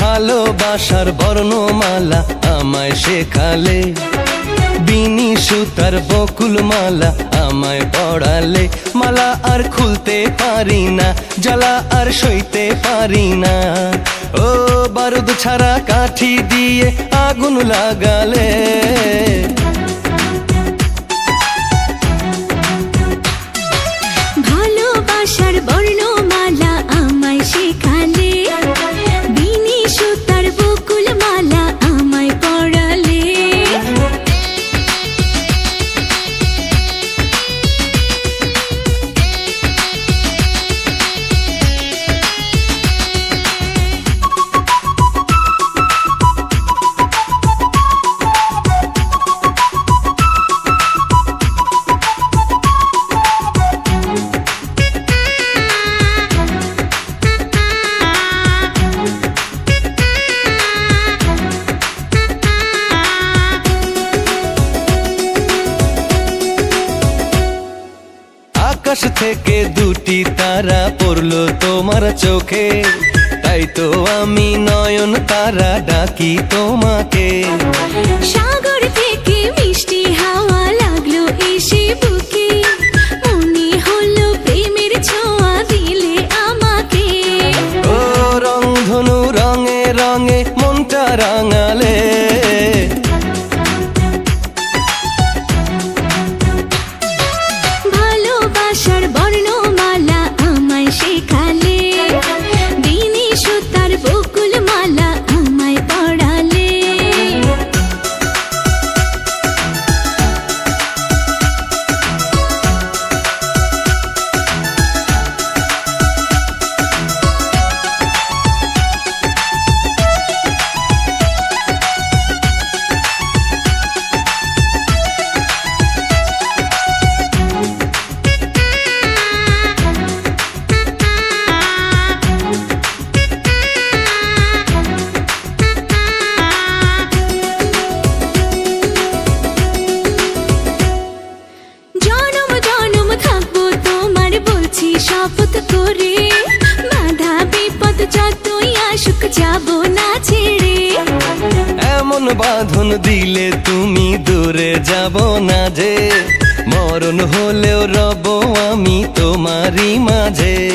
ভালোবাসার বর্ণমালা আমায় শেখালে। বিনি সুতার বকুল মালা আমায় পড়ালে। মালা আর খুলতে পারি না, জ্বালা আর সইতে পারি না। ও বারুদ ছাড়া কাঠি দিয়ে আগুন লাগালে আকাশ থেকে দুটি তারা পড়ল তোমার চোখে। তাই তো আমি নয়ন তারা ডাকি তোমাকে। সাগর থেকে মিষ্টি হাওয়া লাগল এসে বুকে। মনে হলো প্রেমের ছোঁয়া দিলে আমাকে। ও রংধনু রঙে রঙে মনটা রাঙালে বাঁধন দিলে তুমি দূরে যাব না যে। মরণ হলেও রব আমি তোমারই মাঝে।